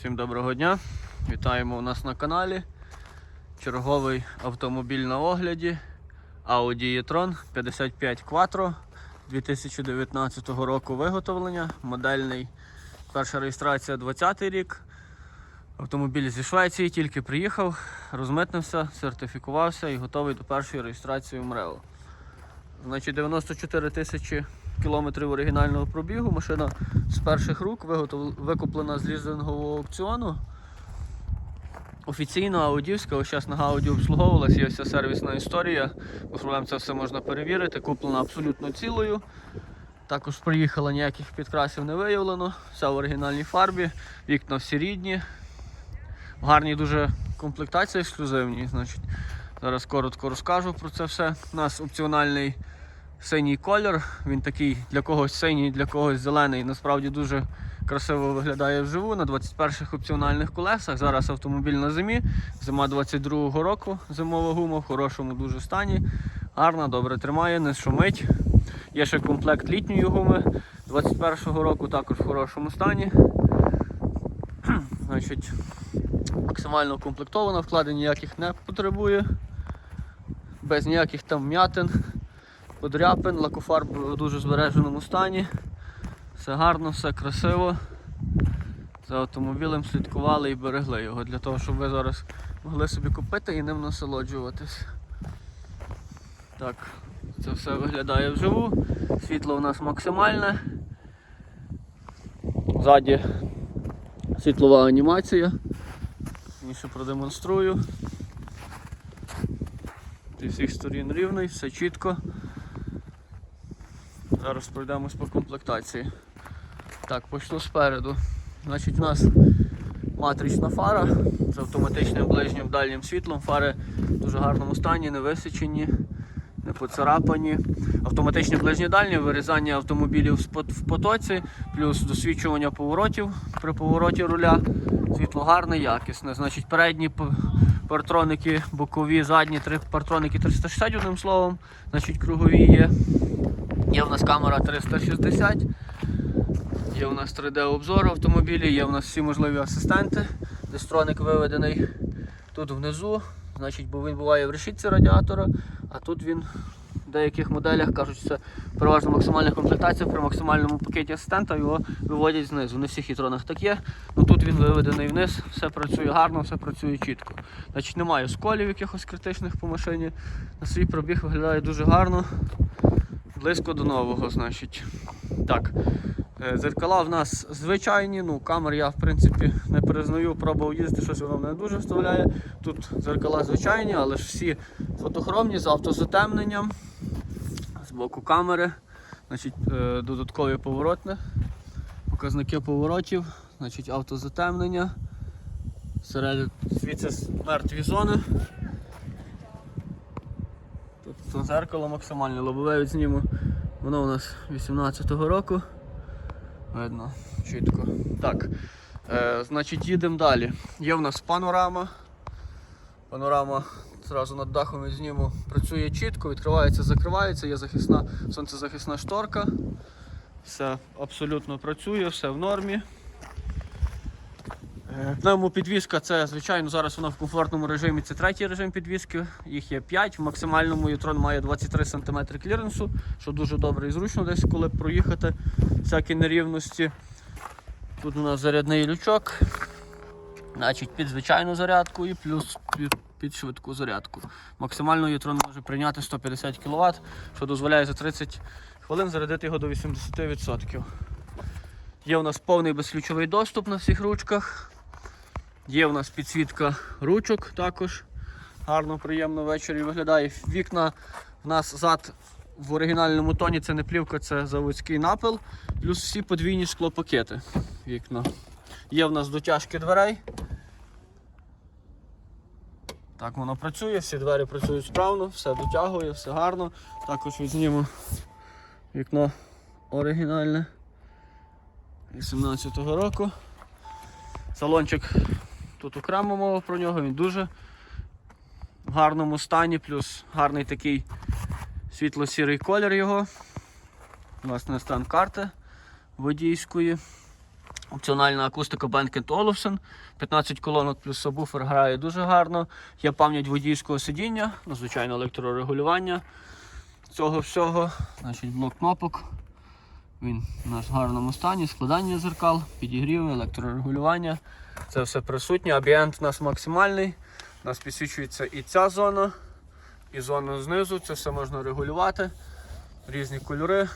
Всім доброго дня! Вітаємо у нас на каналі. Черговий автомобіль на огляді Audi e-tron 55 Quattro 2019 року виготовлення. Модельний перша реєстрація 20 рік. Автомобіль зі Швеції тільки приїхав, розмитнився, сертифікувався і готовий до першої реєстрації в МРЕО. Значить, 94 тисячі кілометрів оригінального пробігу. Машина з перших рук виготов... викуплена з лізингового аукціону. Офіційно аудівська, ось зараз на Гауді обслуговувалась, є вся сервісна історія. Без це все можна перевірити. Куплена абсолютно цілою. Також приїхала, ніяких підкрасів не виявлено. Все в оригінальній фарбі, вікна всі рідні. В гарній дуже комплектації ексклюзивній. Значить, зараз коротко розкажу про це все. У нас опціональний синій колір. Він такий для когось синій, для когось зелений. Насправді дуже красиво виглядає вживу на 21-х опціональних колесах. Зараз автомобіль на зимі. Зима 22-го року. Зимова гума в хорошому дуже стані. Гарна, добре тримає, не шумить. Є ще комплект літньої гуми 21-го року, також в хорошому стані. Значить, максимально укомплектована, вкладень ніяких не потребує. Без ніяких там м'ятин подряпин, лакофарб в дуже збереженому стані. Все гарно, все красиво. За автомобілем слідкували і берегли його для того, щоб ви зараз могли собі купити і ним насолоджуватись. Так, це все виглядає вживу. Світло у нас максимальне. Ззаді світлова анімація. Ще продемонструю. Зі всіх сторін рівний, все чітко. Зараз пройдемось по комплектації. Так, почну спереду. Значить, у нас матрична фара з автоматичним ближнім дальнім світлом. Фари в дуже гарному стані, не висічені, не поцарапані. Автоматичні ближні дальні, вирізання автомобілів в потоці, плюс досвідчування поворотів при повороті руля. Світло гарне, якісне. Значить, передні партроники, бокові, задні, три партроники 360 одним словом, значить кругові є. Є в нас камера 360, є в нас 3D-обзор автомобілі, є в нас всі можливі асистенти. Дестроник виведений тут внизу, значить, бо він буває в решітці радіатора, а тут він в деяких моделях кажуть, що це переважно максимальна комплектація при максимальному пакеті асистента, його виводять знизу. Не всіх хітронах так є. Ну тут він виведений вниз, все працює гарно, все працює чітко. Значить, немає сколів якихось критичних по машині. На свій пробіг виглядає дуже гарно. Близько до нового, значить. Так. е, Зеркала в нас звичайні, ну камер я в принципі не признаю, пробував їздити, щось воно не дуже вставляє. Тут зеркала звичайні, але ж всі фотохромні з автозатемненням. З боку камери. Значить, е, додаткові поворотне. Показники поворотів, значить автозатемнення. Серед звідси мертві зони. Зеркало максимальне, лобове відзніму. Воно у нас 18-го року. Видно, чітко. Так. Е, значить, їдемо далі. Є в нас панорама. Панорама зразу над дахом відзніму працює чітко, відкривається, закривається, є захисна, сонцезахисна шторка. Все абсолютно працює, все в нормі. Пневмопідвізка це, звичайно, зараз вона в комфортному режимі, це третій режим підвізки, їх є 5. В максимальному Ютрон має 23 см кліренсу, що дуже добре і зручно десь, коли проїхати всякі нерівності. Тут у нас зарядний лючок, значить під звичайну зарядку і плюс під, під швидку зарядку. Максимально Ютрон може прийняти 150 кВт, що дозволяє за 30 хвилин зарядити його до 80%. Є у нас повний безключовий доступ на всіх ручках. Є у нас підсвітка ручок також. Гарно, приємно ввечері виглядає. Вікна в нас зад в оригінальному тоні це не плівка, це заводський напил. Плюс всі подвійні склопакети. Вікна. Є в нас дотяжки дверей. Так воно працює, всі двері працюють справно, все дотягує, все гарно. Також відзніму вікно оригінальне. 18-го року. Салончик тут окремо мова про нього, він дуже в гарному стані, плюс гарний такий світло-сірий колір його. Власне стан карти водійської. Опціональна акустика Blanket Olufsen. 15 колонок плюс сабвуфер грає дуже гарно. Є пам'ять водійського сидіння, ну, звичайно, електрорегулювання цього всього. Значить, блок кнопок. Він у нас в гарному стані, складання зеркал, підігрів, електрорегулювання. Це все присутнє. Абієнт у нас максимальний. У нас підсвічується і ця зона, і зона знизу. Це все можна регулювати. Різні кольори,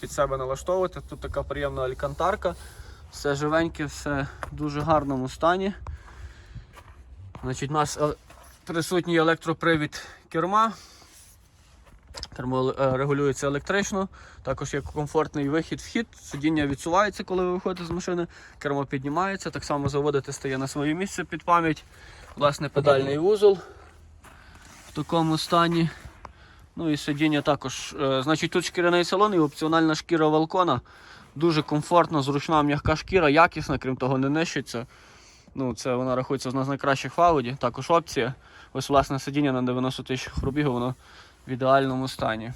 під себе налаштовувати. Тут така приємна алькантарка. Все живеньке, все в дуже гарному стані. Значить, У нас е, присутній електропривід керма. Кермо е, електрично. Також є комфортний вихід-вхід. Сидіння відсувається, коли ви виходите з машини. Кермо піднімається. Так само заводите стає на своє місце під пам'ять. Власне, педальний вузол в такому стані. Ну і сидіння також. Е, Значить, тут шкіряний салон і опціональна шкіра Валкона. Дуже комфортна, зручна, м'яка шкіра, якісна, крім того, не нищиться. Ну, це вона рахується з найкращих в Audi. Також опція. Ось власне сидіння на 90 тисяч пробігу, воно в ідеальному стані.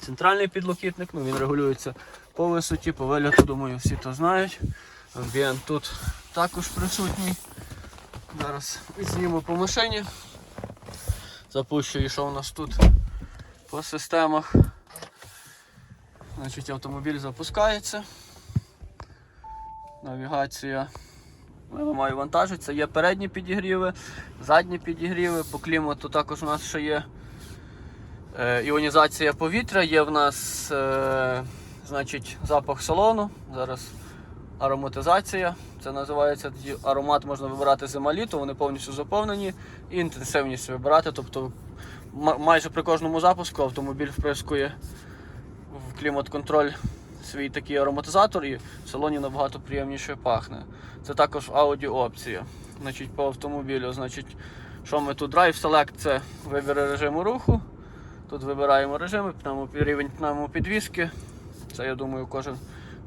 Центральний підлокітник, ну, він регулюється по висоті, по виліту, думаю, всі то знають. Амбієнт тут також присутній. Зараз зніму по машині. Запущу, і що у нас тут по системах. Значить, автомобіль запускається. Навігація. Вимагаю вантажиться. Є передні підігріви, задні підігріви. По клімату також у нас ще є іонізація повітря, є в нас е, значить, запах салону. Зараз ароматизація. Це називається аромат можна вибирати зима-літо, вони повністю заповнені і інтенсивність вибирати. Тобто майже при кожному запуску автомобіль вприскує в клімат-контроль свій такий ароматизатор і в салоні набагато приємніше пахне. Це також Audi опція. Значить, по автомобілю, значить, що ми тут Drive Select це вибір режиму руху. Тут вибираємо режими, пневмо- рівень пневмопідвіски. Це я думаю, кожен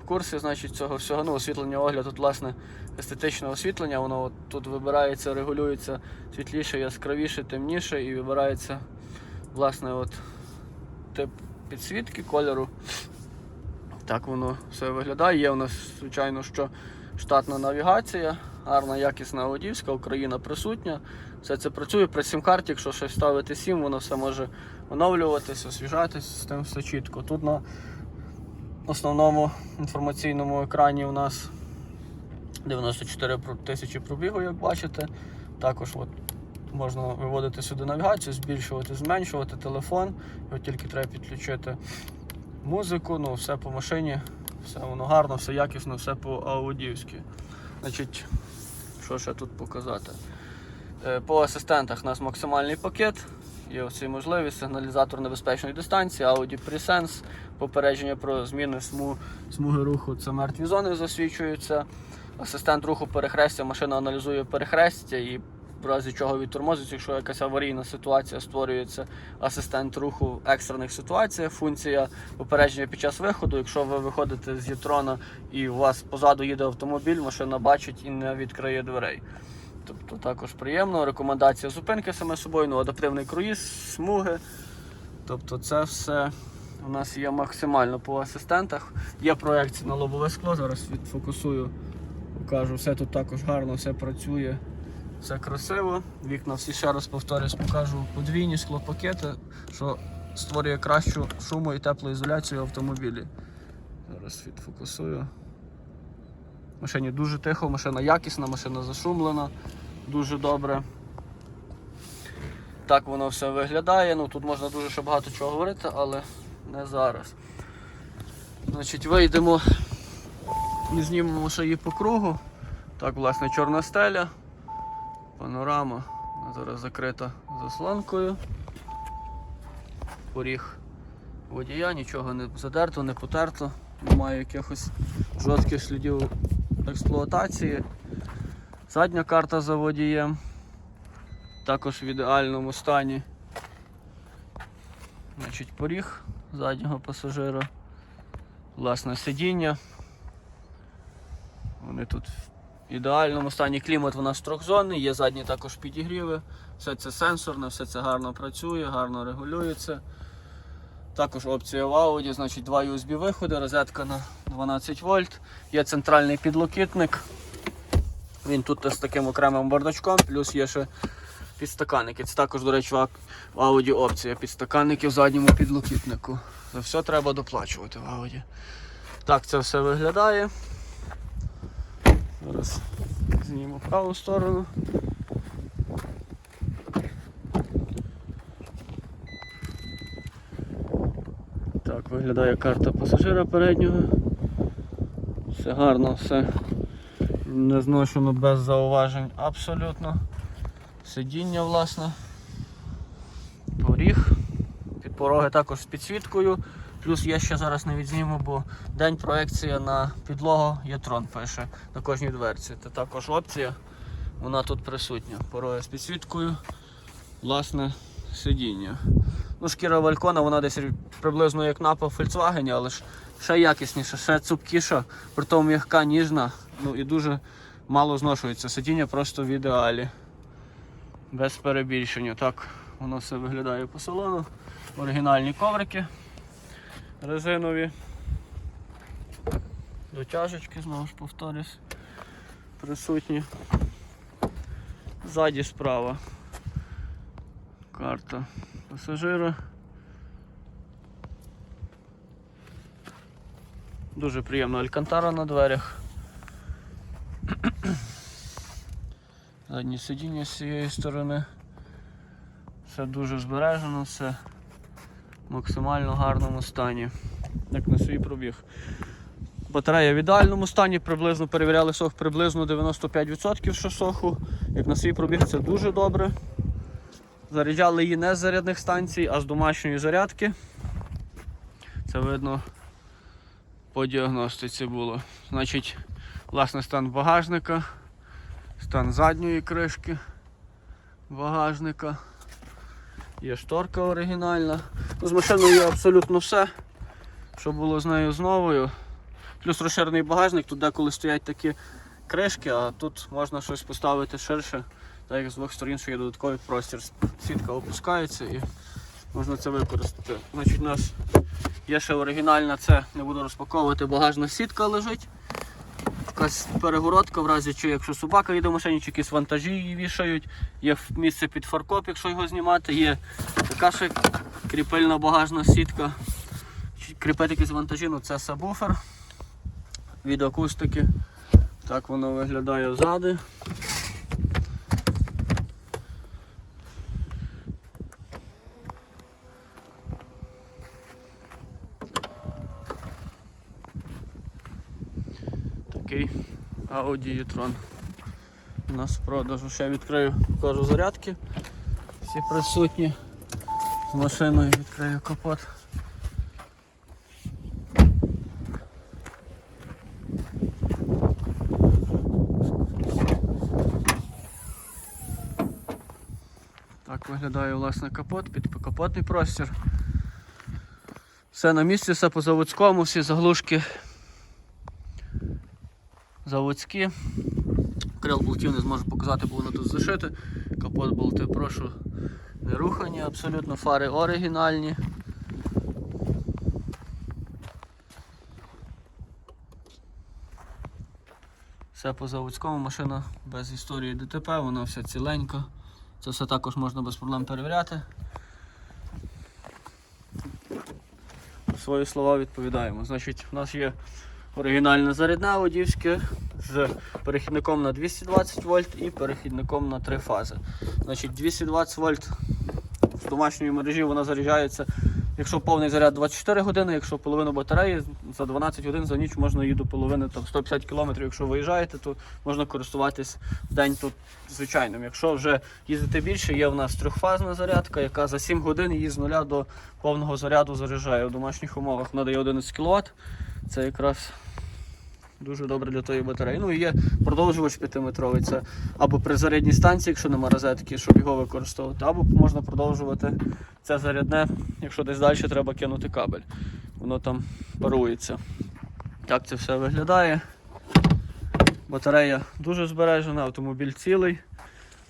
в курсі значить, цього всього. Ну, освітлення огляд, тут власне естетичне освітлення, воно от тут вибирається, регулюється світліше, яскравіше, темніше і вибирається власне от тип підсвітки кольору. Так воно все виглядає. Є у нас, звичайно, що штатна навігація, гарна, якісна аудівська, Україна присутня. Все це працює при сім-карті, якщо щось ставити сім, воно все може оновлюватись, освіжатись, з тим все чітко. Тут на основному інформаційному екрані у нас 94 тисячі пробігу, як бачите. Також от можна виводити сюди навігацію, збільшувати, зменшувати телефон. Його тільки треба підключити музику, ну все по машині, все воно гарно, все якісно, все по аудівськи. Значить, що ще тут показати? Е, По асистентах у нас максимальний пакет. Є оці можливість, сигналізатор небезпечної дистанції, Audi Presense, попередження про зміни сму, смуги руху, це мертві зони засвічуються. Асистент руху перехрестя, машина аналізує перехрестя і в разі чого відтормозить, якщо якась аварійна ситуація створюється асистент руху в екстрених ситуаціях, функція попередження під час виходу. Якщо ви виходите з Єтрона і у вас позаду їде автомобіль, машина бачить і не відкриє дверей. Тобто також приємно. Рекомендація зупинки саме собою, ну, адаптивний круїз, смуги. Тобто це все у нас є максимально по асистентах. Є проекція на лобове скло, зараз відфокусую, покажу. Все тут також гарно, все працює, все красиво. Вікна всі ще раз повторюсь, покажу подвійні склопакети, що створює кращу шуму і теплоізоляцію в автомобілі. Зараз відфокусую. Машині дуже тихо, машина якісна, машина зашумлена, дуже добре. Так воно все виглядає. Ну, тут можна дуже ще багато чого говорити, але не зараз. Значить, вийдемо і знімемо ще її по кругу. Так, власне, чорна стеля, панорама. Зараз закрита заслонкою. Поріг водія, нічого не задерто, не потерто, немає якихось жорстких слідів експлуатації. Задня карта за водієм. Також в ідеальному стані. Значить, поріг заднього пасажира. Власне сидіння. Вони тут ідеальному стані клімат у нас трьохзонний, є задні також підігріви. Все це сенсорне, все це гарно працює, гарно регулюється. Також опція в Audi, значить два USB виходи, розетка на 12 вольт, є центральний підлокітник. Він тут з таким окремим бардачком, плюс є ще підстаканники. Це також, до речі, в Audi опція. Підстаканники в задньому підлокітнику. За все треба доплачувати в Audi. Так це все виглядає. Зараз зніму праву сторону. Так, виглядає карта пасажира переднього. Все гарно, все не зношено без зауважень абсолютно. Сидіння, власне. Поріг. Підпороги також з підсвіткою. Плюс я ще зараз не відзніму, бо день проекція на підлогу є трон пише на кожній дверці. Це також опція. Вона тут присутня. Пороги з підсвіткою. Власне, сидіння. Ну, шкіра Валькона, вона десь приблизно як на по Volkswagen, але ж ще якісніша, ще цупкіша, притом м'яка, ніжна, ну і дуже мало зношується. Сидіння просто в ідеалі. Без перебільшення. Так воно все виглядає по салону. Оригінальні коврики резинові. Дотяжечки, знову ж повторюсь, присутні. Ззаді справа. Карта пасажира. Дуже приємна алькантара на дверях. Задні сидіння з цієї сторони. Все дуже збережено, все максимально гарному стані. Як на свій пробіг. Батарея в ідеальному стані, приблизно перевіряли сох приблизно 95% що соху. Як на свій пробіг це дуже добре. Заряджали її не з зарядних станцій, а з домашньої зарядки. Це видно по діагностиці було. Значить, власне стан багажника, стан задньої кришки багажника. Є шторка оригінальна. Ну, з машиною є абсолютно все, що було з нею з новою. Плюс розширений багажник, тут деколи стоять такі кришки, а тут можна щось поставити ширше, так як з двох сторін що є додатковий простір. Сітка опускається і можна це використати. Значить, у нас є ще оригінальна, це не буду розпаковувати, багажна сітка лежить. Якась перегородка, в разі чи якщо собака їде в машині, чи якісь вантажі її вішають. Є місце під фаркоп, якщо його знімати. Є така ще кріпильна багажна сітка. Кріпити якісь вантажі, ну це сабвуфер від акустики. Так воно виглядає ззади. Такий Audi e-tron. У нас в продажу ще відкрию, покажу зарядки. Всі присутні. З машиною відкрию капот. Так виглядає власне капот, під капотний простір. Все на місці, все по заводському, всі заглушки заводські. Крил болтів не зможу показати, бо воно тут зашите. Капот болти, прошу, не рухані, абсолютно фари оригінальні. Все по заводському, машина без історії ДТП, вона вся ціленька. Це все також можна без проблем перевіряти. Свої слова відповідаємо. Значить, у нас є оригінальне зарядна водівська з перехідником на 220 вольт і перехідником на 3 фази. Значить, 220 вольт з домашньої мережі вона заряджається, якщо повний заряд 24 години, якщо половину батареї за 12 годин за ніч можна її до половини там, 150 км, якщо виїжджаєте, то можна користуватись в день тут звичайним. Якщо вже їздити більше, є в нас трьохфазна зарядка, яка за 7 годин її з нуля до повного заряду заряджає в домашніх умовах. Вона дає 11 кВт. Це якраз дуже добре для тої батареї. Ну і є продовжувач 5-метровий. Це або при зарядній станції, якщо нема розетки, щоб його використовувати, або можна продовжувати це зарядне, якщо десь далі треба кинути кабель. Воно там парується. Так це все виглядає. Батарея дуже збережена, автомобіль цілий.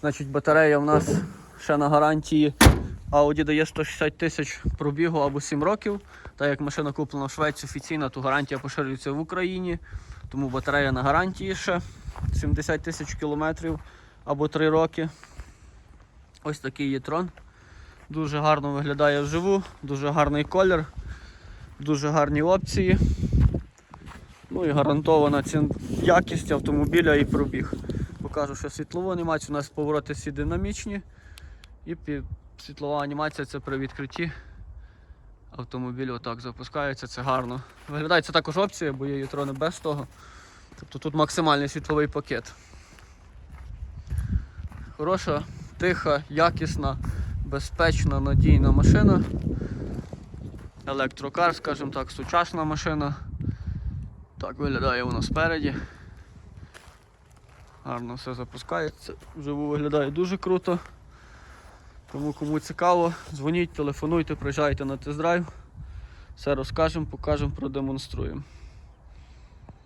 Значить, батарея в нас ще на гарантії Audi дає 160 тисяч пробігу або 7 років. Так як машина куплена в Швеції офіційна, то гарантія поширюється в Україні. Тому батарея на гарантії ще 70 тисяч кілометрів або 3 роки. Ось такий є трон. Дуже гарно виглядає вживу, дуже гарний колір, дуже гарні опції. Ну і гарантована цін... якість автомобіля і пробіг. Покажу, що світлову анімацію. У нас повороти всі динамічні. І пі- світлова анімація це при відкритті. Автомобіль отак запускається, це гарно. Виглядає це також опція, бо є ютрони без того. Тобто тут максимальний світловий пакет. Хороша, тиха, якісна, безпечна, надійна машина. Електрокар, скажімо так, сучасна машина. Так виглядає воно спереді. Гарно все запускається. Вживу виглядає дуже круто. Тому кому цікаво, дзвоніть, телефонуйте, приїжджайте на тест-драйв. Все розкажемо, покажемо, продемонструємо.